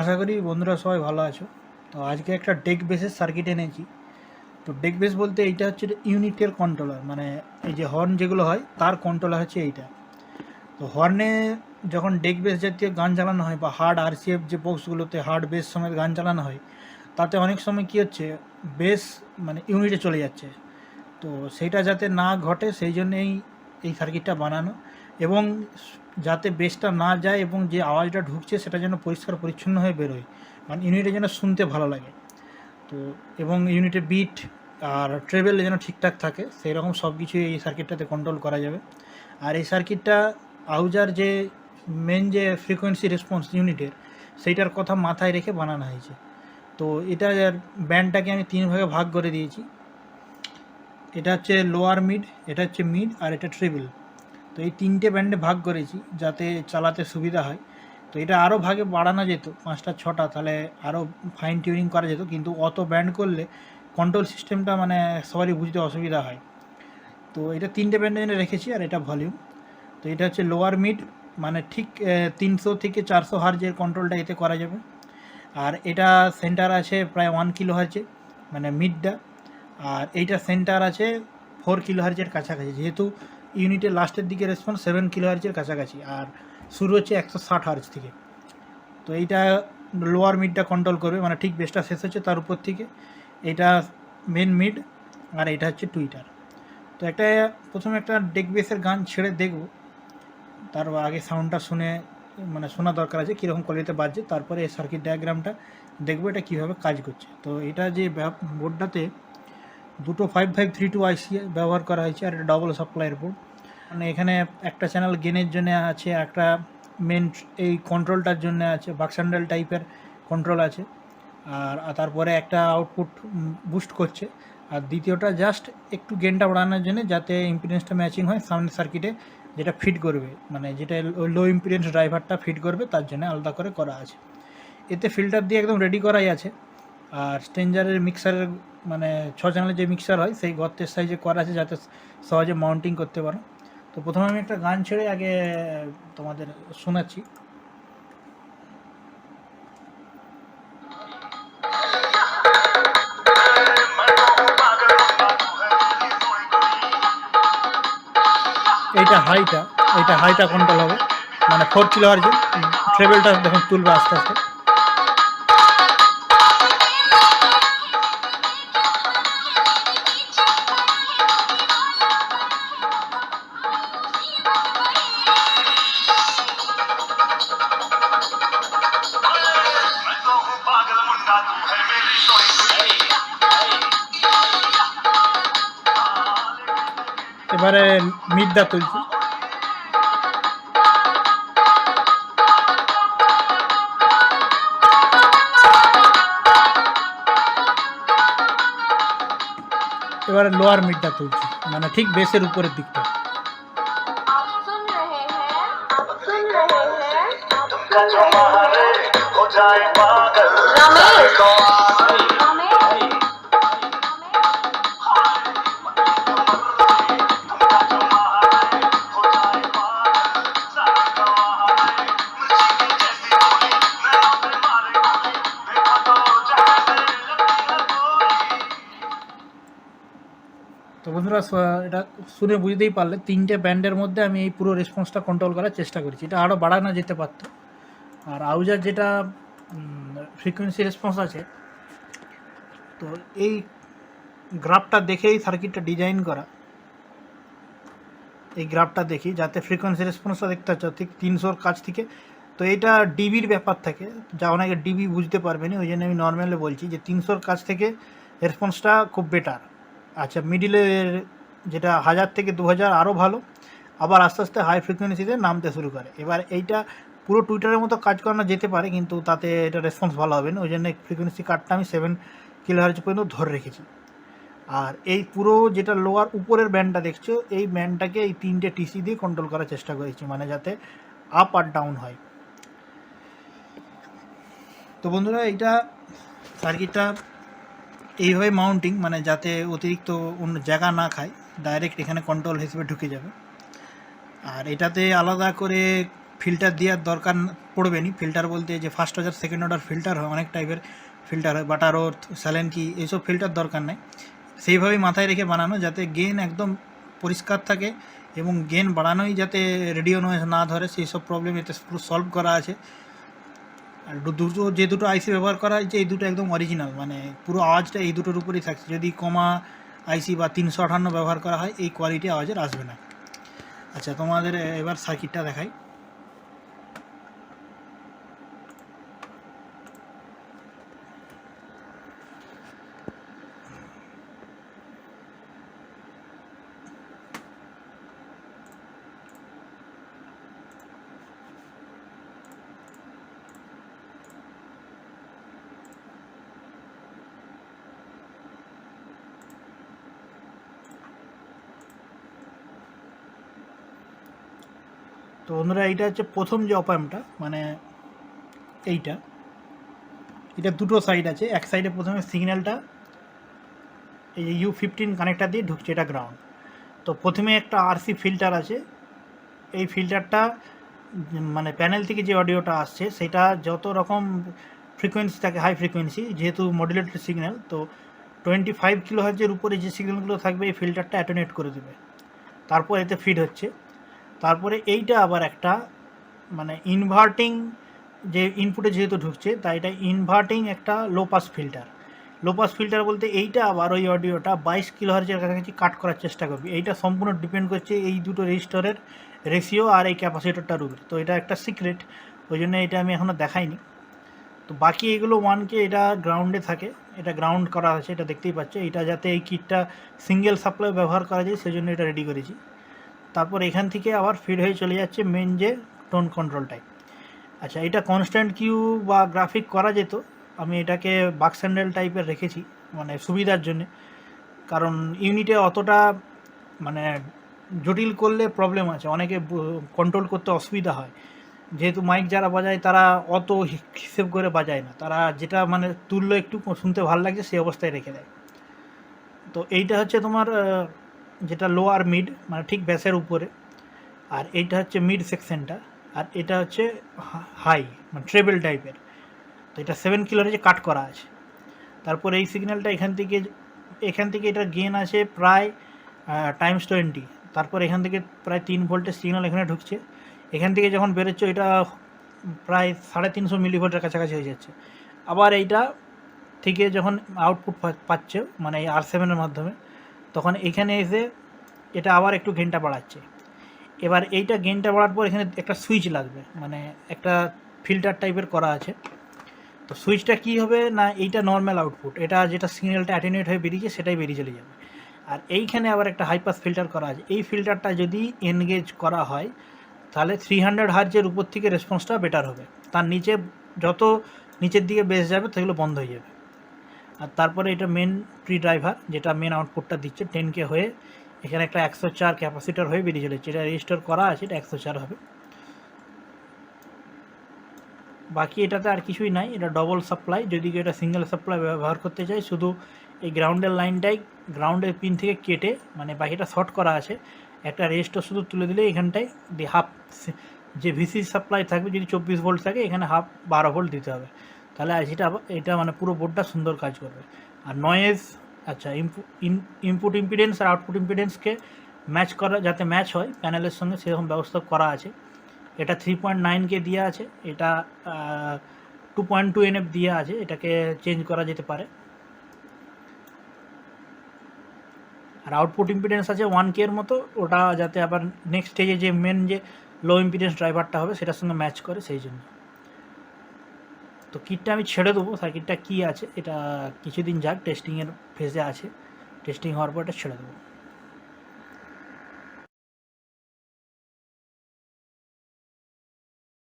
আশা করি বন্ধুরা সবাই ভালো আছো। তো আজকে একটা ডেক বেসের সার্কিট এনেছি। তো ডেক বেস বলতে এইটা হচ্ছে ইউনিটের কন্ট্রোলার মানে এই যে হর্ন যেগুলো হয়, তার কন্ট্রোলার হচ্ছে এইটা। তো হর্নে যখন ডেক বেস জাতীয় গান চালানো হয় বা হার্ড আরসিএফ যে বক্সগুলোতে হার্ড বেস সমেত গান চালানো হয়, তাতে অনেক সময় কী হচ্ছে বেস মানে ইউনিটে চলে যাচ্ছে। তো সেইটা যাতে না ঘটে, সেই জন্যেই এই সার্কিটটা বানানো এবং যাতে বেসটা না যায় এবং যে আওয়াজটা ঢুকছে সেটা যেন পরিষ্কার পরিচ্ছন্ন হয়ে বেরোয়। মানে ইউনিটে যেন শুনতে ভালো লাগে। তো এবং ইউনিটে বিট আর ট্রেভেল যেন ঠিকঠাক থাকে সেই রকম সব কিছুই এই সার্কিটটাতে কন্ট্রোল করা যাবে। আর এই সার্কিটটা আউজার যে মেন যে ফ্রিকোয়েন্সি রেসপন্স ইউনিটের, সেইটার কথা মাথায় রেখে বানানো হয়েছে। তো এটা ব্যান্ডটাকে আমি তিন ভাগে ভাগ করে দিয়েছি। এটা হচ্ছে লোয়ার মিড এটা হচ্ছে মিড আর এটা ট্রিবল তো এই তিনটে ব্যান্ডে ভাগ করেছি যাতে চালাতে সুবিধা হয়। তো এটা আরও ভাগে বাড়ানো যেত, পাঁচটা, ছটা, তাহলে আরও ফাইন টিউনিং করা যেত। কিন্তু অত ব্যান্ড করলে কন্ট্রোল সিস্টেমটা মানে সবারই বুঝতে অসুবিধা হয়। তো এটা তিনটে ব্যান্ডে রেখেছি আর এটা ভলিউম তো এটা হচ্ছে লোয়ার মিড মানে ঠিক তিনশো থেকে চারশো হার্জের কন্ট্রোলটা এতে করা যাবে। আর এটা সেন্টার আছে প্রায় ওয়ান কিলো হার্জে মানে মিডটা আর এইটা সেন্টার আছে ফোর কিলো হার্জের কাছাকাছি। যেহেতু ইউনিটের লাস্টের দিকে রেসপন্স সেভেন কিলো হার্জের কাছাকাছি আর শুরু হচ্ছে একশো ষাট হার্জ থেকে। তো এইটা লোয়ার মিডটা কন্ট্রোল করবে মানে ঠিক বেসটা শেষ হচ্ছে তার উপর থেকে। এটা মেন মিড আর এটা হচ্ছে টুইটার তো একটা, প্রথমে একটা ডেক বেসের গান ছেড়ে দেখব। তার আগে সাউন্ডটা শুনে মানে শোনা দরকার আছে, কীরকম কোয়ালিটিতে বাজছে, তারপরে এই সার্কিট ডায়াগ্রামটা দেখব এটা কীভাবে কাজ করছে। তো এটা যে বোর্ডটাতে দুটো five five three two IC ব্যবহার করা হয়েছে আর একটা ডবল সাপ্লাইয়ের বোর্ড মানে এখানে একটা চ্যানেল গেনের জন্য আছে একটা মেন এই কন্ট্রোলটার জন্য আছে বাক্সান্ডাল টাইপের কন্ট্রোল আছে। আর তারপরে একটা আউটপুট বুস্ট করছে। আর দ্বিতীয়টা জাস্ট একটু গেনটা বাড়ানোর জন্য যাতে ইম্পিডেন্সটা ম্যাচিং হয়, সামনের সার্কিটে যেটা ফিট করবে। মানে যেটা লো ইম্পিডেন্স ড্রাইভারটা ফিট করবে, তার জন্য আলাদা করে করা আছে। এতে ফিল্টার দিয়ে একদম রেডি করাই আছে। আর স্টেঞ্জারের মিক্সারের মানে ছ চ্যানেলের যে মিক্সার হয়, সেই গর্তের সাইজে করা আছে যাতে সহজে মাউন্টিং করতে পারো। তো প্রথমে আমি একটা গান ছেড়ে আগে তোমাদের শোনাচ্ছি। এইটা হাইটা এইটা হাইটা কন্ট্রোল হবে। মানে ফোর কিলো আর ট্রেবেলটা দেখুন তুলবে আস্তে আস্তে। এবারে মিডটা তুলছি। এবারে লোয়ার মিডটা তুলছি মানে ঠিক বেসের উপরের দিকটা। आप বন্ধুরা এটা শুনে বুঝতেই পারলে, তিনটে ব্যান্ডের মধ্যে আমি এই পুরো রেসপন্সটা কন্ট্রোল করার চেষ্টা করেছি। এটা আরও বাড়ানো যেতে পারতো। আর আউজার যেটা ফ্রিকোয়েন্সি রেসপন্স আছে, তো এই গ্রাফটা দেখেই সার্কিটটা ডিজাইন করা। এই গ্রাফটা দেখি, যাতে ফ্রিকোয়েন্সি রেসপন্সটা দেখতে পাচ্ছ, ঠিক তিনশোর কাছ থেকে। তো এটা ডিবির ব্যাপার থাকে, যা অনেকে ডিবি বুঝতে পারবে না, ওই জন্য আমি নর্মালি বলছি যে তিনশোর কাছ থেকে রেসপন্সটা খুব বেটার আচ্ছা মিডিলের যেটা হাজার থেকে দু হাজার আরও ভালো, আবার আস্তে আস্তে হাই ফ্রিকোয়েন্সিতে নামতে শুরু করে। এবার এইটা পুরো টুইটারের মতো কাজ করানো যেতে পারে, কিন্তু তাতে এটা রেসপন্স ভালো হবে না। ওই জন্য ফ্রিকোয়েন্সি কার্ডটা আমি সেভেন কিলো হার্জ পর্যন্ত ধরে রেখেছি। আর এই পুরো যেটা লোয়ার উপরের ব্যান্ডটা দেখছ, এই ব্যান্ডটাকে এই তিনটে টিসি দিয়ে কন্ট্রোল করার চেষ্টা করেছি মানে যাতে আপ আর ডাউন হয়। তো বন্ধুরা, এইটা সার্কিটটা এইভাবে মাউন্টিং মানে যাতে অতিরিক্ত অন্য জায়গা না খায় ডাইরেক্ট এখানে কন্ট্রোল হিসেবে ঢুকে যাবে। আর এটাতে আলাদা করে ফিল্টার দেওয়ার দরকার পড়বে না। ফিল্টার বলতে যে first order second order filter হয়, অনেক টাইপের ফিল্টার হয়। বাটার ওর্থ স্যালেনকি এইসব ফিল্টার দরকার নেই। সেইভাবেই মাথায় রেখে বানানো, যাতে গেন একদম পরিষ্কার থাকে এবং গেন বাড়ানোই যাতে রেডিও নয়েজ না ধরে, সেই সব প্রবলেম এতে পুরো সলভ করা আছে। আর দুটো যে দুটো আইসি ব্যবহার করা হয়েছে, এই দুটো একদম অরিজিনাল মানে পুরো আওয়াজটা এই দুটোর উপরেই থাকছে। যদি কমা আইসি বা তিনশো ব্যবহার করা হয়, এই কোয়ালিটি আওয়াজের আসবে না। আচ্ছা তোমাদের এবার সার্কিটটা দেখাই। তো বন্ধুরা, এইটা হচ্ছে প্রথম যে অপাম্পটা মানে এইটা। এটা দুটো সাইড আছে, এক সাইডে প্রথমে সিগন্যালটা এই যে ইউ ফিফটিন কানেক্টার দিয়ে ঢুকছে, এটা গ্রাউন্ড তো প্রথমে একটা আরসি ফিল্টার আছে, এই ফিল্টারটা মানে প্যানেল থেকে যে অডিওটা আসছে, সেটা যত রকম ফ্রিকোয়েন্সি থাকে হাই ফ্রিকোয়েন্সি যেহেতু মডুলেটেড সিগন্যাল তো টোয়েন্টি ফাইভ কিলো হার্জের উপরে যে সিগন্যালগুলো থাকবে, এই ফিল্টারটা অ্যাটোনেট করে দেবে। তারপর এতে ফিড হচ্ছে। তারপরে এইটা আবার একটা মানে ইনভার্টিং যে ইনপুটে যেহেতু ঢুকছে তাই এটা ইনভার্টিং একটা low pass filter low pass filter বলতে এইটা আবার ওই অডিওটা বাইশ কিলো হার্জের কাছাকাছি কাট করার চেষ্টা করবে। এইটা সম্পূর্ণ ডিপেন্ড করছে এই দুটো রেজিস্টরের রেশিও আর এই ক্যাপাসিটরটার উপরে। তো এটা একটা সিক্রেট ওই জন্য এটা আমি এখনও দেখাইনি। তো বাকি এগুলো ওয়ানকে এটা গ্রাউন্ডে থাকে, এটা গ্রাউন্ড করা আছে, এটা দেখতেই পাচ্ছে। এটা যাতে এই কিটটা সিঙ্গেল সাপ্লাই ব্যবহার করা যায়, সেজন্য এটা রেডি করেছি। তারপর এখান থেকে আবার ফিড হয়ে চলে যাচ্ছে মেন যে টোন কন্ট্রোলটাই আচ্ছা এটা কনস্ট্যান্ট কিউ বা গ্রাফিক করা যেত, আমি এটাকে বাক্স হ্যান্ডেল টাইপের রেখেছি মানে সুবিধার জন্য। কারণ ইউনিটে অতটা মানে জটিল করলে প্রবলেম আছে, অনেকে কন্ট্রোল করতে অসুবিধা হয়। যেহেতু মাইক যারা বাজায়, তারা অত হিসেব করে বাজায় না। তারা যেটা মানে তুললো একটু, শুনতে ভালো লাগছে, সেই অবস্থায় রেখে দেয়। তো এইটা হচ্ছে তোমার যেটা লোয়ার মিড মানে ঠিক ব্যাসের উপরে, আর এইটা হচ্ছে মিড সেকশনটা আর এটা হচ্ছে হাই মানে ট্রেবেল টাইপের তো এটা সেভেন কিলোর যে কাট করা আছে। তারপর এই সিগন্যালটা এখান থেকে এখান থেকে এটা গেন আছে প্রায় টাইমস টোয়েন্টি তারপর এখান থেকে প্রায় তিন ভোল্টের সিগন্যাল এখানে ঢুকছে। এখান থেকে যখন বেরোচ্ছে, এটা প্রায় সাড়ে তিনশো মিলি ভোল্টের কাছাকাছি হয়ে যাচ্ছে। আবার এইটা থেকে যখন আউটপুট পাচ্ছে মানে এই আর সেভেনের মাধ্যমে তখন এখানে এসে এটা আবার একটু গেনটা বাড়াচ্ছে। এবার এইটা গেনটা বাড়ার পর এখানে একটা সুইচ লাগবে মানে একটা ফিল্টার টাইপের করা আছে। তো সুইচটা কী হবে না এইটা নর্মাল আউটপুট এটা যেটা সিগন্যালটা অ্যাটেনুয়েট হয়ে বেরিয়েছে সেটাই বেরিয়ে চলে যাবে। আর এইখানে আবার একটা হাইপাস ফিল্টার করা আছে। এই ফিল্টারটা যদি এনগেজ করা হয়, তাহলে থ্রি হান্ড্রেড হার্জের উপর থেকে রেসপন্সটা বেটার হবে। তার নিচে যত নিচের দিকে বেস যাবে, সেগুলো বন্ধ হয়ে যাবে। আর তারপরে এটা মেন প্রি ড্রাইভার যেটা মেন আউটপুটটা দিচ্ছে টেন কে হয়ে এখানে একটা একশো চার ক্যাপাসিটার হয়ে বেরিয়ে চলেছে। এটা রেজিস্টার করা আছে, এটা একশো চার হবে। বাকি এটাতে আর কিছুই নাই, এটা ডবল সাপ্লাই যদি কেউ এটা সিঙ্গেল সাপ্লাই ব্যবহার করতে চাই শুধু এই গ্রাউন্ডের লাইনটাই গ্রাউন্ডের পিন থেকে কেটে মানে বাকিটা শর্ট করা আছে, একটা রেজিস্টার শুধু তুলে দিলে এখানটায় হাফ যে ভিসি সাপ্লাই থাকবে, যদি চব্বিশ ভোল্ট থাকে, এখানে হাফ বারো ভোল্ট দিতে হবে। তাহলে এটা এটা মানে পুরো বোর্ডটা সুন্দর কাজ করবে। আর নয়েজ আচ্ছা ইনপুট ইম্পিডেন্স আর আউটপুট ইম্পিডেন্সকে ম্যাচ করা যাতে ম্যাচ হয় প্যানেলের সঙ্গে সেরকম ব্যবস্থা করা আছে। এটা থ্রি পয়েন্ট নাইনকে দেওয়া আছে, এটা টু পয়েন্ট টু এনএফ দেওয়া আছে, এটাকে চেঞ্জ করা যেতে পারে। আর আউটপুট ইম্পিডেন্স আছে ওয়ান কে এর মতো, ওটা যাতে আবার নেক্সট স্টেজে যে মেন যে লো ইম্পিডেন্স ড্রাইভারটা হবে, সেটার সঙ্গে ম্যাচ করে, সেই জন্য। তো কিটটা আমি ছেড়ে দেবো সার্কিটটা কী আছে, এটা কিছুদিন যাক টেস্টিংয়ের ফেজে আছে। টেস্টিং হওয়ার পর এটা ছেড়ে দেবো।